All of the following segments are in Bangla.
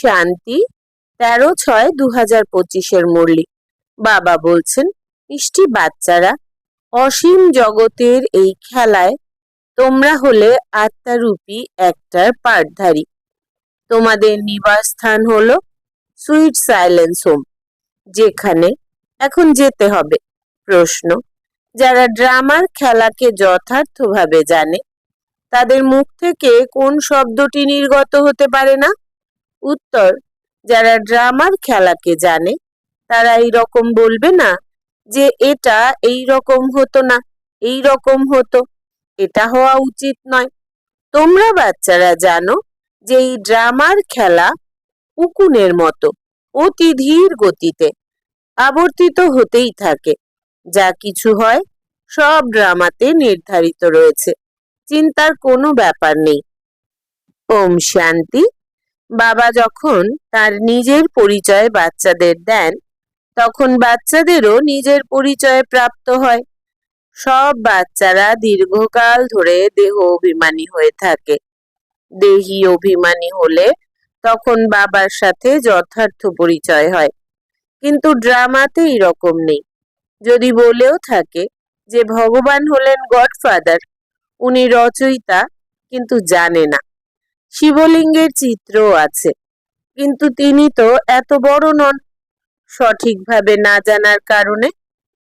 শান্তি তেরো ছয় দু হাজার পঁচিশের মুরলি বাবা বলছেন মিষ্টি বাচ্চারা, অসীম জগতের এই খেলায় তোমরা হলে আত্মারূপী একটার পাঠধারী। তোমাদের নিবাসস্থান হল সুইট সাইলেন্স হোম, যেখানে এখন যেতে হবে। প্রশ্ন, যারা ড্রামার খেলাকে যথার্থভাবে জানে, তাদের মুখ থেকে কোন শব্দটি নির্গত হতে পারে না? উত্তর, যারা ড্রামার খেলাকে জানে, তারা এই রকম বলবে না যে এটা এই রকম হতো না এই রকম হতো। এটা হওয়া উচিত নয়। তোমরা বাচ্চারা জানো যে এই ড্রামার খেলা উকুনের মতো, অতি ধীর গতিতে আবর্তিত হতেই থাকে। যা কিছু হয়, সব ড্রামাতে নির্ধারিত রয়েছে। চিন্তার কোনো ব্যাপার নেই। ওম শান্তি। বাবা যখন তার নিজের পরিচয় বাচ্চাদের দেন, তখন বাচ্চাদেরও নিজের পরিচয় প্রাপ্ত হয়। সব বাচ্চারা দীর্ঘকাল ধরে দেহ অভিমানী হয়ে থাকে। দেহি অভিমানী হলে তখন বাবার সাথে যথার্থ পরিচয় হয়। কিন্তু ড্রামাতে এরকম নেই। যদি বলেও থাকে যে ভগবান হলেন গডফাদার, উনি রচয়িতা, কিন্তু জানে না। শিবলিঙ্গের চিত্রও আছে। কিন্তু তিনি তো এত বড় নন। সঠিকভাবে না জানার কারণে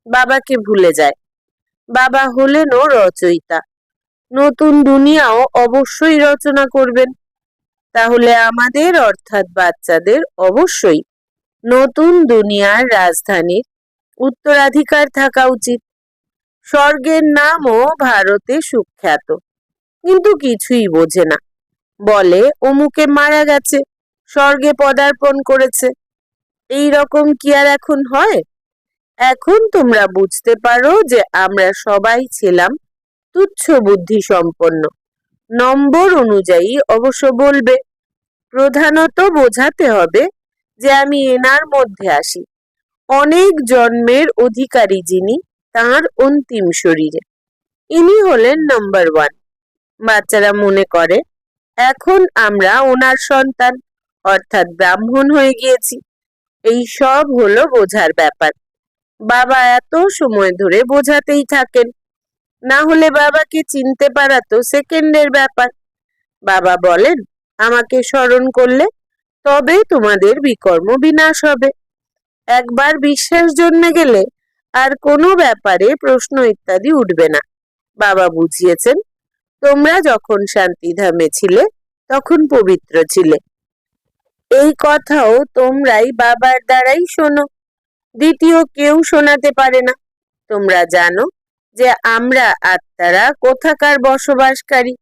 বাবাকে ভুলে যায়। বাবা হলেনও রচয়িতা। নতুন দুনিয়াও অবশ্যই রচনা করবেন। তাহলে আমাদের, অর্থাৎ বাচ্চাদের, অবশ্যই নতুন দুনিয়ার রাজধানীর উত্তরাধিকার থাকা উচিত। স্বর্গের নামও ভারতে সুখ্যাত। কিন্তু কিছুই বোঝে না। বলে, অমুকে মারা গেছে, স্বর্গে পদার্পণ করেছে। এই রকম কি আর এখন হয়? এখন তোমরা বুঝতে পারো যে আমরা সবাই ছিলাম তুচ্ছ বুদ্ধি সম্পন্ন নম্বর অনুযায়ী অবশ্য বলবে, প্রধানত বোঝাতে হবে যে আমি এনার মধ্যে আসি। অনেক জন্মের অধিকারী যিনি তার অন্তিম শরীরে। ইনি হলেন নাম্বার ওয়ান। বাচ্চারা মনে করে এখন আমরা ওনার সন্তান, অর্থাৎ ব্রাহ্মণ হয়ে গিয়েছি। এই সব হলো বোঝার ব্যাপার। বাবা এত সময় ধরে বোঝাতেই থাকেন। না হলে বাবাকে চিনতে পারা তো সেকেন্ডের ব্যাপার। বাবা বলেন, আমাকে স্মরণ করলে তবে তোমাদের বিকর্ম বিনাশ হবে। একবার বিশ্বাস জন্মে গেলে আর কোনো ব্যাপারে প্রশ্ন ইত্যাদি উঠবে না। বাবা বুঝিয়েছেন তোমরা যখন শান্তিধামে ছিলে, তখন পবিত্র ছিলে। এই কথাও তোমরাই বাবার দ্বারাই শোনো। দ্বিতীয় কেউ শোনাতে পারে না। তোমরা জানো যে আমরা আত্মারা কোথাকার বসবাসকারী।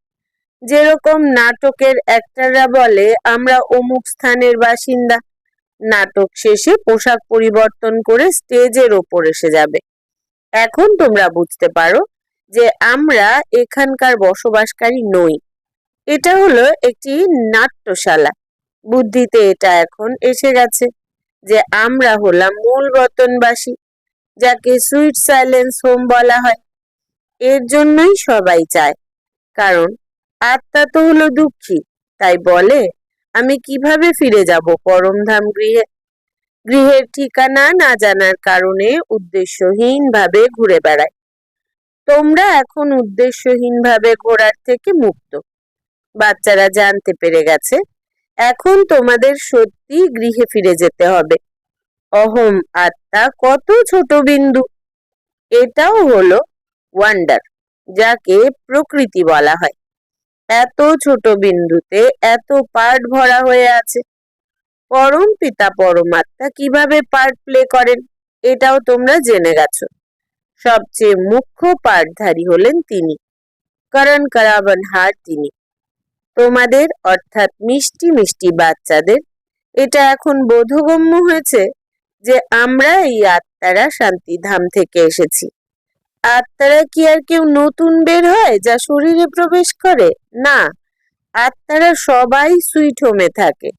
যেরকম নাটকের একটারা বলে, আমরা অমুক স্থানের বাসিন্দা। নাটক শেষে পোশাক পরিবর্তন করে স্টেজের ওপর এসে যাবে। এখন তোমরা বুঝতে পারো যে আমরা এখানকার বসবাসকারী নই। এটা হলো একটি নাট্যশালা। বুদ্ধিতে এটা এখন এসে গেছে যে আমরা হলাম মূল বতনবাসী যাকে সুইট সাইলেন্স হোম বলা হয়। এর জন্যই সবাই চায়। কারণ আত্মা তো হলো দুঃখী, তাই বলে, আমি কীভাবে ফিরে যাব পরমধাম গৃহে? গৃহের ঠিকানা না জানার কারণে উদ্দেশ্যহীন ভাবে ঘুরে বেড়ায়। তোমরা এখন উদ্দেশ্যহীন ভাবে ঘোরার থেকে মুক্ত। বাচ্চারা জানতে পেরে গেছে, এখন তোমাদের সত্যি গৃহে ফিরে যেতে হবে। অহম আত্মা কত ছোট বিন্দু। এটাও হলো ওয়ান্ডার যাকে প্রকৃতি বলা হয়। এত ছোট বিন্দুতে এত পার্ট ভরা হয়ে আছে। পরম পিতা পরমাত্মা কীভাবে পার্ট প্লে করেন, এটাও তোমরা জেনে গেছো। সবচেয়ে মুখ্য পাঠধারী হলেন তিনি। করণ করাবন হার তিনি। তোমাদের অর্থাৎ মিষ্টি মিষ্টি বাচ্চাদের, এটা এখন বোধগম্য হয়েছে যে আমরা এই আত্মারা শান্তিধাম থেকে এসেছি। আত্মারা কি আর কেউ নতুন বের হয় যা শরীরে প্রবেশ করে? না, আত্মারা সবাই সুইট হোমে থাকে,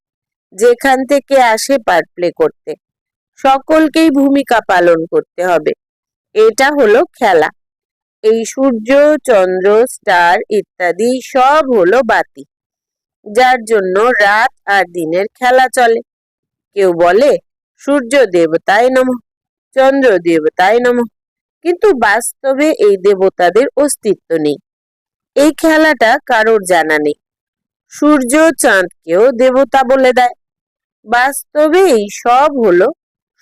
যেখান থেকে আসে পার্ট প্লে করতে। সকলকেই ভূমিকা পালন করতে হবে। এটা হলো খেলা। এই সূর্য, চন্দ্র, স্টার ইত্যাদি সব হলো বাতি, যার জন্য রাত আর দিনের খেলা চলে। কেউ বলে, সূর্য দেবতায় নম, চন্দ্র দেবতায় নম, কিন্তু বাস্তবে এই দেবতাদের অস্তিত্ব নেই। এই খেলাটা কারোর জানা নেই। সূর্য চাঁদকেও দেবতা বলে দেয়। বাস্তবে এই সব হলো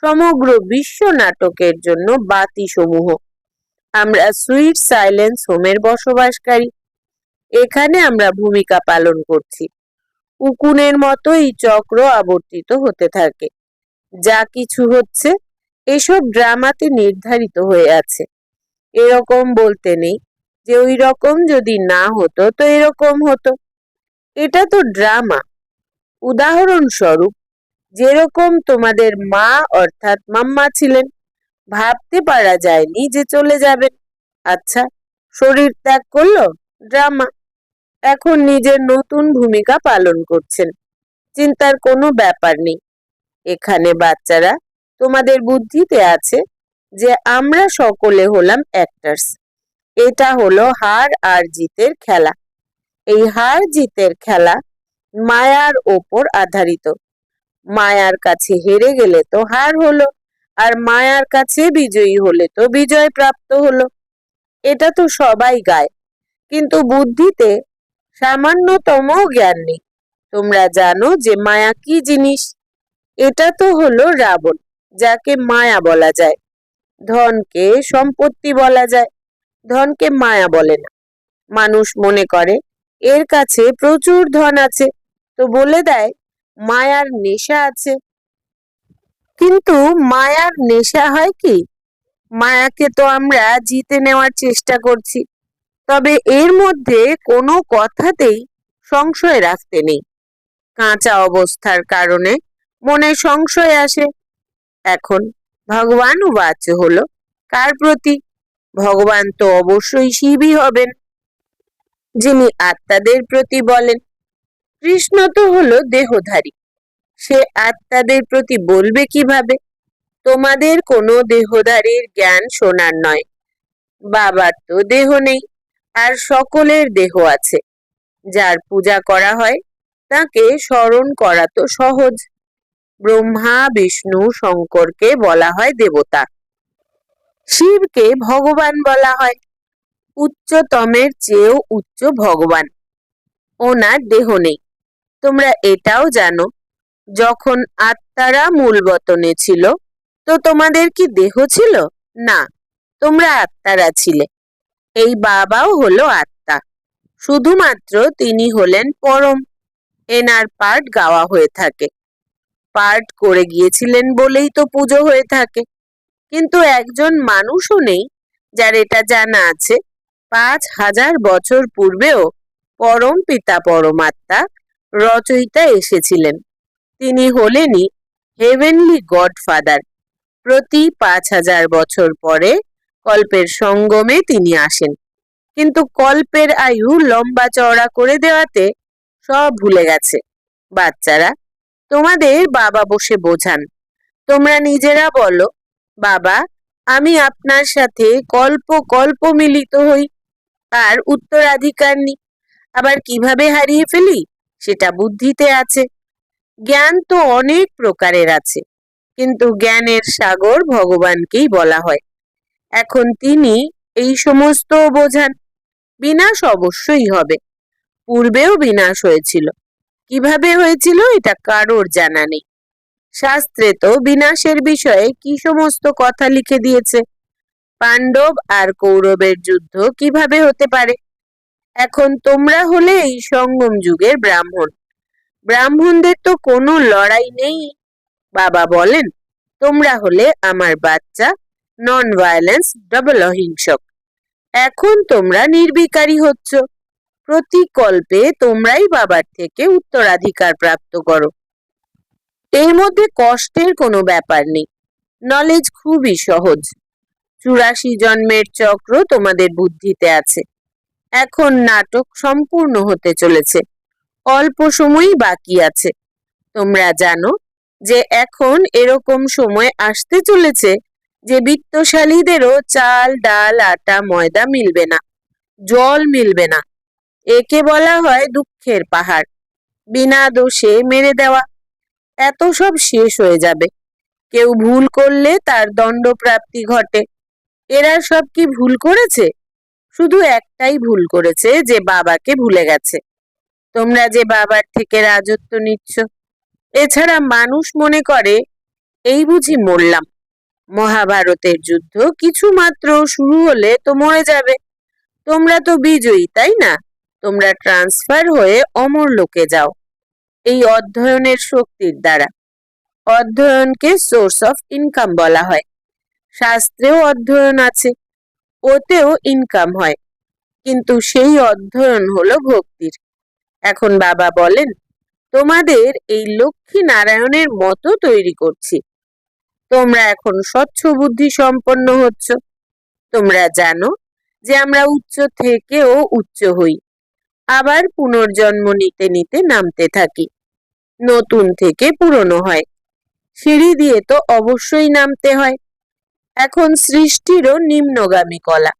সমগ্র বিশ্ব নাটকের জন্য বাতি সমূহ আমরা সুইট সাইলেন্স হোমের বসবাসকারী। এখানে আমরা ভূমিকা পালন করছি। উকুনের মতো এই চক্র আবর্তিত হতে থাকে। যা কিছু হচ্ছে, এসব ড্রামাতে নির্ধারিত হয়ে আছে। এরকম বলতে নেই যে ওই রকম যদি না হতো, তো এরকম হতো। এটা তো ড্রামা। উদাহরণস্বরূপ যেরকম তোমাদের মা, অর্থাৎ মাম্মা ছিলেন, ভাবতে পারা যায়নি যে চলে যাবেন। আচ্ছা শরীর ত্যাগ করল? ড্রামা। এখন নিজের নতুন ভূমিকা পালন করছেন। চিন্তার কোনো ব্যাপার নেই। এখানে বাচ্চারা, তোমাদের বুদ্ধিতে আছে যে আমরা সকলে হলাম অ্যাক্টার্স এটা হলো হার আর জিতের খেলা। এই হার জিতের খেলা মায়ার ওপর আধারিত। মায়ার কাছে হেরে গেলে তো হার হলো, আর মায়ার কাছে বিজয়ী হলে তো বিজয় প্রাপ্ত হলো। এটা তো সবাই গায়, কিন্তু বুদ্ধিতে সামান্যতম জ্ঞান নেই। তোমরা জানো যে মায়া কি জিনিস? এটা তো হলো রাবণ, যাকে মায়া বলা যায়। ধনকে সম্পত্তি বলা যায়, ধনকে মায়া বলে না। মানুষ মনে করে, এর কাছে প্রচুর ধন আছে, তো বলে দেয় মায়ার নেশা আছে। কিন্তু মায়ার নেশা হয় কি? মায়াকে তো আমরা জিতে নেওয়ার চেষ্টা করছি। তবে এর মধ্যে কোনো কথাতেই সংশয় রাখতে নেই। কাঁচা অবস্থার কারণে মনে সংশয় আসে। এখন ভগবান বাচ হলো কার প্রতি? ভগবান তো অবশ্যই শিবই হবেন। যিনি আত্মাদের প্রতি বলেন কৃষ্ণ তো হলো দেহধারী। সে আত্মাদের প্রতি বলবে কীভাবে? তোমাদের কোনো দেহধারীর জ্ঞান শোনার নয়। বাবার তো দেহ নেই, আর সকলের দেহ আছে। যার পূজা করা হয়, তাকে স্মরণ করা তো সহজ। ব্রহ্মা, বিষ্ণু, শঙ্করকে বলা হয় দেবতা। শিবকে ভগবান বলা হয়। উচ্চতমের চেয়েও উচ্চ ভগবান। ওনার দেহ নেই। তোমরা এটাও জানো, যখন আত্মারা মূল বতনে ছিল, তো তোমাদের কি দেহ ছিল? না, তোমরা আত্মারা ছিলে। এই বাবাও হলো আত্মা, শুধুমাত্র তিনি হলেন পরম। এনার পাঠ গাওয়া হয়ে থাকে। পাঠ করে গিয়েছিলেন বলেই তো পুজো হয়ে থাকে। কিন্তু একজন মানুষও নেই, যার এটা জানা আছে। পাঁচ হাজার বছর পূর্বেও পরম পিতা পরমাত্মা রচয়িতা এসেছিলেন। তিনি হলেনই হেভেনলি গডফাদার প্রতি পাঁচ হাজার বছর পরে কল্পের সঙ্গমে তিনি আসেন। কিন্তু কল্পের আয়ু লম্বা চওড়া করে দেওয়াতে সব ভুলে গেছে। বাচ্চারা, তোমাদের বাবা বসে বোঝান। তোমরা নিজেরা বলো, বাবা, আমি আপনার সাথে কল্প কল্প মিলিত হই। আর উত্তরাধিকার নি। আবার কীভাবে হারিয়ে ফেলি? সেটা বুদ্ধিতে আছে। জ্ঞান তো অনেক প্রকারের আছে, কিন্তু জ্ঞানের সাগর ভগবানকেই বলা হয়। এখন তিনি এই সমস্ত বোঝান। বিনাশ অবশ্যই হবে। পূর্বেও বিনাশ হয়েছিল। কীভাবে হয়েছিল এটা কারোর জানা নেই। শাস্ত্রে তো বিনাশের বিষয়ে কি সমস্ত কথা লিখে দিয়েছে? পাণ্ডব আর কৌরবের যুদ্ধ কীভাবে হতে পারে? এখন তোমরা হলে এই সঙ্গম যুগের ব্রাহ্মণ। ব্রাহ্মণদের তো কোনো লড়াই নেই। বাবা বলেন, তোমরা হলে আমার বাচ্চা নন ভায়োলেন্স ডবল অহিংসক। এখন তোমরা নির্বিকারী হচ্ছ। প্রতিকল্পে তোমরাই বাবার থেকে উত্তরাধিকার প্রাপ্ত করো। এর মধ্যে কষ্টের কোনো ব্যাপার নেই। নলেজ খুবই সহজ। চুরাশি জন্মের চক্র তোমাদের বুদ্ধিতে আছে। এখন নাটক সম্পূর্ণ হতে চলেছে। অল্প সময়ই বাকি আছে। তোমরা জানো যে এখন এরকম সময় আসতে চলেছে যে বিত্তশালীদেরও চাল, ডাল, আটা, ময়দা মিলবে না, জল মিলবে না। একে বলা হয় দুঃখের পাহাড়। বিনা দোষে মেরে দেওয়া। এত সব শেষ হয়ে যাবে। কেউ ভুল করলে তার দণ্ডপ্রাপ্তি ঘটে। এরা সব কি ভুল করেছে? শুধু একটাই ভুল করেছে যে বাবাকে ভুলে গেছে। তোমরা যে বাবার থেকে রাজত্ব নিচ্ছ। এছাড়া মানুষ মনে করে, এই বুঝি মরলাম। মহাভারতের যুদ্ধ কিছু মাত্র শুরু হলে তো মরে যাবে। তোমরা তো বিজয়ী, তাই না? তোমরা ট্রান্সফার হয়ে অমর লোকে যাও। এই অধ্যয়নের শক্তির দ্বারা। অধ্যয়নকে সোর্স অফ ইনকাম বলা হয়। শাস্ত্রেও অধ্যয়ন আছে। ওতেও ইনকাম হয়। কিন্তু সেই অধ্যয়ন হলো ভক্তির। এখন বাবা বলেন, তোমাদের এই লক্ষ্মী নারায়ণের মতো তৈরি করছি। তোমরা এখন স্বচ্ছ বুদ্ধি সম্পন্ন হচ্ছ। তোমরা জানো যে আমরা উচ্চ থেকেও উচ্চ হই। আবার পুনর্জন্ম নিতে নিতে নামতে থাকি। নতুন থেকে পুরনো হয়। সিঁড়ি দিয়ে তো অবশ্যই নামতে হয়। এখন সৃষ্টিরও নিম্নগামী কলা।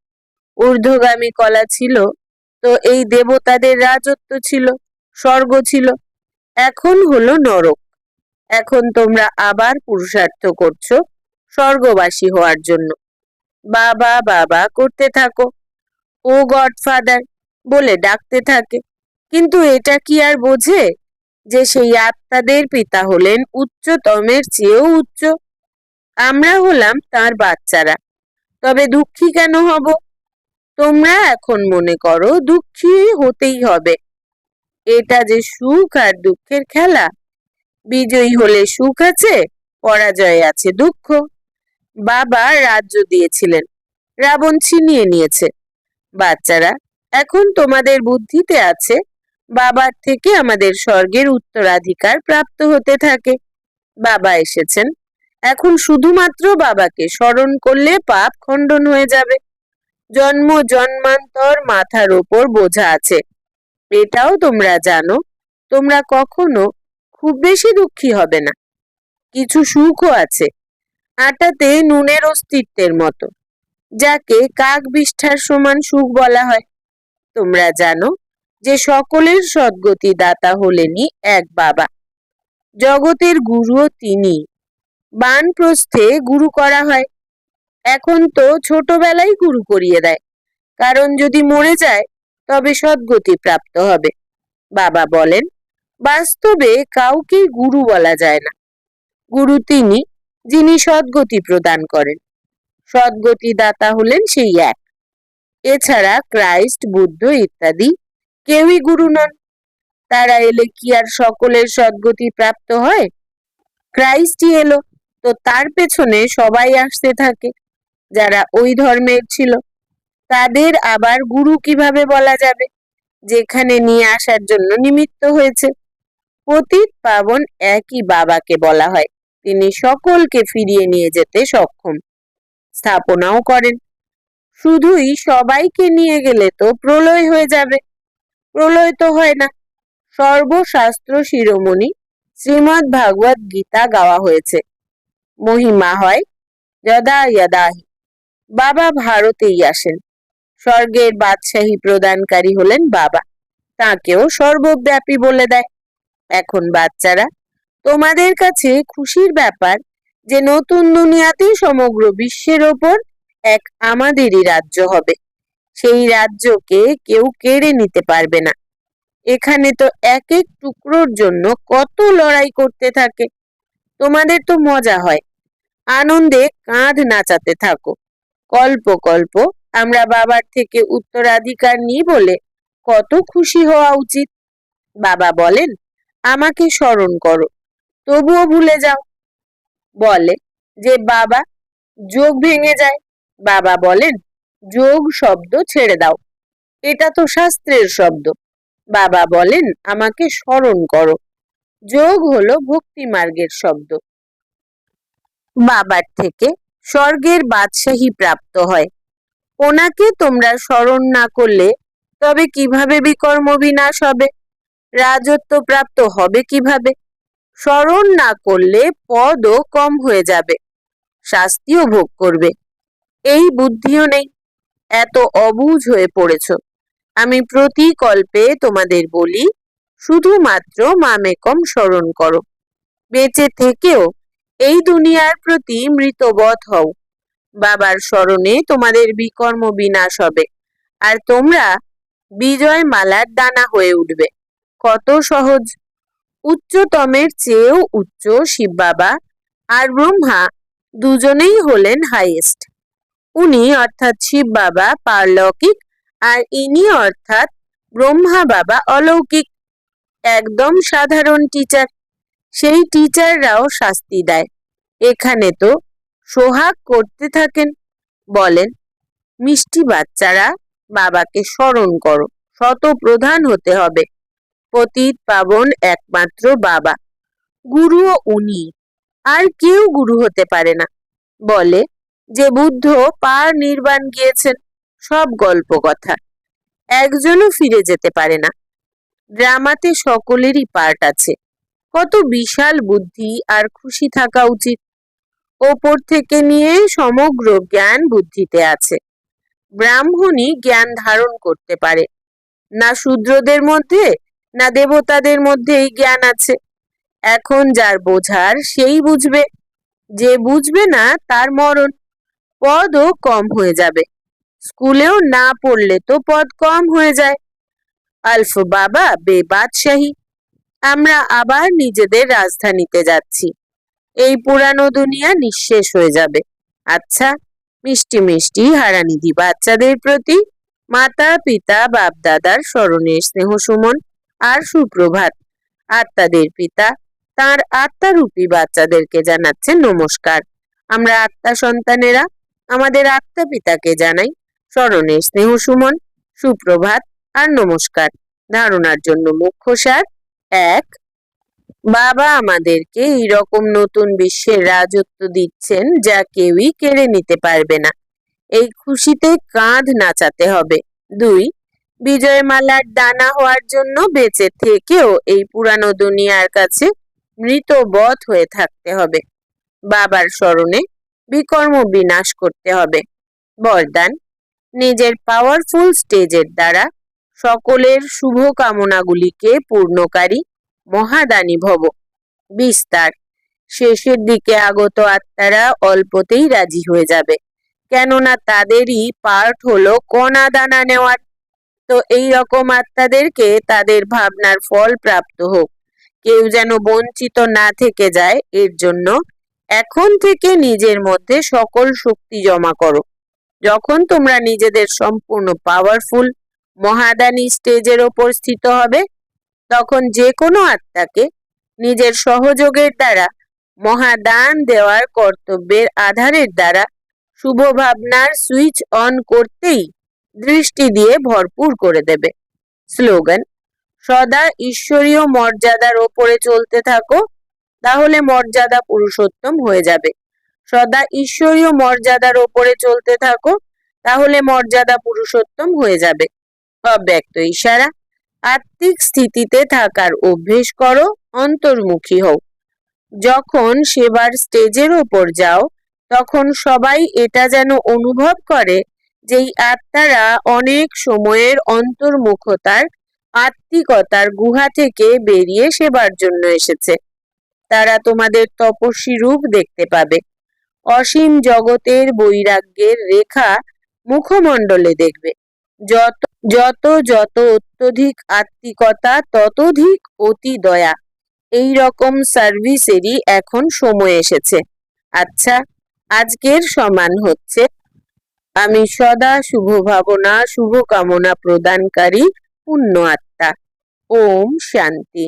ঊর্ধ্বগামী কলা ছিল, তো এই দেবতাদের রাজত্ব ছিল, স্বর্গ ছিল। এখন হলো নরক। এখন তোমরা আবার পুরুষার্থ করছ স্বর্গবাসী হওয়ার জন্য। বাবা বাবা, করতে থাকো। ও গডফাদার বলে ডাকতে থাকে। কিন্তু এটা কি আর বোঝে যে সেই আত্মাদের পিতা হলেন উচ্চতমের চেয়েও উচ্চ? আমরা হলাম তার বাচ্চারা। তবে দুঃখী কেন হব? তোমরা এখন মনে করো দুঃখী হতেই হবে। এটা যে সুখ আর দুঃখের খেলা। বিজয়ী হলে সুখ আছে, পরাজয়ে আছে দুঃখ। বাবা রাজ্য দিয়েছিলেন, রাবণ ছিনিয়ে নিয়েছে। বাচ্চারা, এখন তোমাদের বুদ্ধিতে আছে, বাবার থেকে আমাদের স্বর্গের উত্তরাধিকার প্রাপ্ত হতে থাকে। বাবা এসেছেন এখন শুধুমাত্র বাবাকে স্মরণ করলে পাপ খণ্ডন হয়ে যাবে। জন্ম, জন্মান্তর মাথার ওপর বোঝা আছে। এটাও তোমরা জানো, তোমরা কখনো খুব বেশি দুঃখী হবে না। কিছু সুখও আছে, আটাতে নুনের অস্তিত্বের মতো, যাকে কাক বিষ্ঠার সমান সুখ বলা হয়। তোমরা জানো যে সকলের সদ্গতি দাতা হলেনই এক বাবা। জগতের গুরুও তিনি। বানপ্রস্থে গুরু করা হয়। এখন তো ছোটবেলায় গুরু করিয়ে দেয়। কারণ যদি মরে যায়, তবে সদ্গতি প্রাপ্ত হবে। বাবা বলেন, বাস্তবে কাউকেই গুরু বলা যায় না। গুরু তিনি, যিনি সদ্গতি প্রদান করেন। সদ্গতি দাতা হলেন সেই এক। এছাড়া ক্রাইস্ট, বুদ্ধ ইত্যাদি কেউই গুরু নন। তারা এলে কি আর সকলের সদ্গতি প্রাপ্ত হয়? ক্রাইস্টই এলো। তো তার পেছনে সবাই আসতে থাকে, যারা ওই ধর্মের ছিল। তাদের আবার গুরু কীভাবে বলা যাবে? যেখানে নিয়ে আসার জন্য নিমিত্ত হয়েছে। পতিত পাবন একই বাবাকে বলা হয়। তিনি সকলকে ফিরিয়ে নিয়ে যেতে সক্ষম। স্থাপনাও করেন। শুধুই সবাইকে নিয়ে গেলে তো প্রলয় হয়ে যাবে। প্রলয় তো হয় না। সর্বশাস্ত্র শিরোমণি শ্রীমৎ ভাগবত গীতা গাওয়া হয়েছে। মহিমা হয়। যদা যদাহি বাবা ভারতেই আসেন। স্বর্গের বাদশাহী প্রদানকারী হলেন বাবা। তাকেও সর্বব্যাপী বলে দেয়। এখন বাচ্চারা, তোমাদের কাছে খুশির ব্যাপার যে নতুন দুনিয়াতেই সমগ্র বিশ্বের ওপর এক আমাদেরই রাজ্য হবে। সেই রাজ্যকে কেউ কেড়ে নিতে পারবে না। এখানে তো এক এক টুকরোর জন্য কত লড়াই করতে থাকে। তোমাদের তো মজা হয়। আনন্দে কাঁধ নাচাতে থাকো। কল্প কল্প, আমরা বাবার থেকে উত্তরাধিকার নিই বলে কত খুশি হওয়া উচিত। বাবা বলেন, আমাকে স্মরণ করো, তবুও ভুলে যাও। বলে যে, বাবা, যোগ ভেঙে যায়। বাবা বলেন, যোগ শব্দ ছেড়ে দাও, এটা তো শাস্ত্রের শব্দ। বাবা বলেন, আমাকে স্মরণ করো। যোগ হলো ভক্তি মার্গের শব্দ। বাবার থেকে স্বর্গের বাদশাহী প্রাপ্ত হয়। ওনাকে তোমরা স্মরণ না করলে তবে কীভাবে বিকর্ম বিনাশ হবে? রাজত্ব প্রাপ্ত হবে কীভাবে? স্মরণ না করলে পদও কম হয়ে যাবে। শাস্তিও ভোগ করবে। এই বুদ্ধিও নেই। এত অবুঝ হয়ে পড়েছ। আমি প্রতি কল্পে তোমাদের বলি শুধুমাত্র মামেকম স্মরণ করো। বেঁচে থেকেও এই দুনিয়ার প্রতি মৃতবধ হও। বাবার স্মরণে তোমাদের বিকর্ম বিনাশ হবে, আর তোমরা বিজয় মালার দানা হয়ে উঠবে। কত সহজ। উচ্চতমের চেয়েও উচ্চ শিব বাবা আর ব্রহ্মা দুজনেই হলেন হাইয়েস্ট উনি অর্থাৎ শিব বাবা পারলৌকিক আর ইনি অর্থাৎ ব্রহ্মা বাবা অলৌকিক। একদম সাধারণ টিচার সেই টিচাররাও শাস্তি দেয়। এখানে তো সোহাগ করতে থাকেন, বলেন, মিষ্টি বাচ্চারা, বাবাকে স্মরণ করো, শত প্রধান হতে হবে, পতিত পাবন একমাত্র বাবা, গুরুও উনি, আর কেউ গুরু হতে পারে না। বলে, যে বুদ্ধ পার নির্বাণ গিয়েছেন, সব গল্প কথা, একজনও ফিরে যেতে পারে না। ড্রামাতে সকলেরই পার্ট আছে। কত বিশাল বুদ্ধি আর খুশি থাকা উচিত। ওপর থেকে নিয়ে সমগ্র জ্ঞান বুদ্ধিতে আছে। ব্রাহ্মণই জ্ঞান ধারণ করতে পারে। না শূদ্রদের মধ্যে, না দেবতাদের মধ্যেই জ্ঞান আছে। এখন যার বোঝার সেই বুঝবে। যে বুঝবে না, তার মরণ পদও কম হয়ে যাবে। স্কুলেও না পড়লে তো পদ কম হয়ে যায়। আলফ বাবা বে বাদশাহী আমরা আবার নিজেদের রাজধানীতে যাচ্ছি। এই পুরানো দুনিয়া নিঃশেষ হয়ে যাবে। আচ্ছা মিষ্টি মিষ্টি হারানিধি বাচ্চাদের প্রতি মাতা, পিতা বাপ দাদার স্মরণের স্নেহ সুমন আর সুপ্রভাত। আত্মাদের পিতা তার আত্মারূপী বাচ্চাদেরকে জানাচ্ছেন নমস্কার। আমরা আত্মা সন্তানেরা, আমাদের আত্মা পিতাকে জানাই। স্মরণের স্নেহ সুমন, সুপ্রভাত আর নমস্কার। ধারণার জন্য মুখ্য সার এক, বাবা আমাদেরকে এইরকম নতুন বিশ্বের রাজত্ব দিচ্ছেন যা কেউই কেড়ে নিতে পারবে না। এই খুশিতে কাঁধ নাচাতে হবে। দুই, বিজয়মালার দানা হওয়ার জন্য বেঁচে থেকেও এই পুরানো দুনিয়ার কাছে মৃত বধ হয়ে থাকতে হবে। বাবার স্মরণে বিকর্ম বিনাশ করতে হবে। বরদান, নিজের পাওয়ারফুল স্টেজের দ্বারা সকলের শুভ কামনাগুলিকে পূর্ণকারী মহাদানী ভব। বিস্তার। শেষের দিকে আগত আত্মারা অল্পতেই রাজি হয়ে যাবে। কেননা তাদেরই পার্ট হলো কণা দানা নেওয়ার। তো এই রকম আত্মাদেরকে তাদের ভাবনার ফল প্রাপ্ত হোক। কেউ যেন বঞ্চিত না থেকে যায়, এর জন্য এখন থেকে নিজের মধ্যে সকল শক্তি জমা করো। যখন তোমরা নিজেদের সম্পূর্ণ পাওয়ারফুল মহাদানী স্টেজের ওপর স্থিত হবে। তখন যে কোনো আত্মাকে নিজের সহযোগের দ্বারা মহাদান দেওয়ার কর্তব্যের আধারের দ্বারা শুভ ভাবনার সুইচ অন করতেই দৃষ্টি দিয়ে ভরপুর করে দেবে। স্লোগান, সদা ঈশ্বরীয় মর্যাদার ওপরে চলতে থাকো, তাহলে মর্যাদা পুরুষোত্তম হয়ে যাবে। সদা ঈশ্বরীয় মর্যাদার ওপরে চলতে থাকো, তাহলে মর্যাদা পুরুষোত্তম হয়ে যাবে। অব্যক্ত ইশারা। আত্মিক স্থিতিতে থাকার অভ্যেস করো, অন্তর্মুখী হও। যখন সেবার স্টেজের ওপর যাও, তখন সবাই এটা যেন অনুভব করে যেই আত্মারা অনেক সময়ের অন্তর্মুখতার, আত্মিকতার গুহা থেকে বেরিয়ে সেবার জন্য এসেছে। তারা তোমাদের তপস্বী রূপ দেখতে পাবে। অসীম জগতের বৈরাগ্যের রেখা মুখমণ্ডলে দেখবে। যত যত যত অত্যধিক আত্মিকতা ততধিক অতি দয়া। এই রকম সার্ভিসেরই এখন সময় এসেছে। আচ্ছা আজকের সমান হচ্ছে, আমি সদা শুভ ভাবনা শুভকামনা প্রদানকারী পুণ্য আত্মা। ওম শান্তি।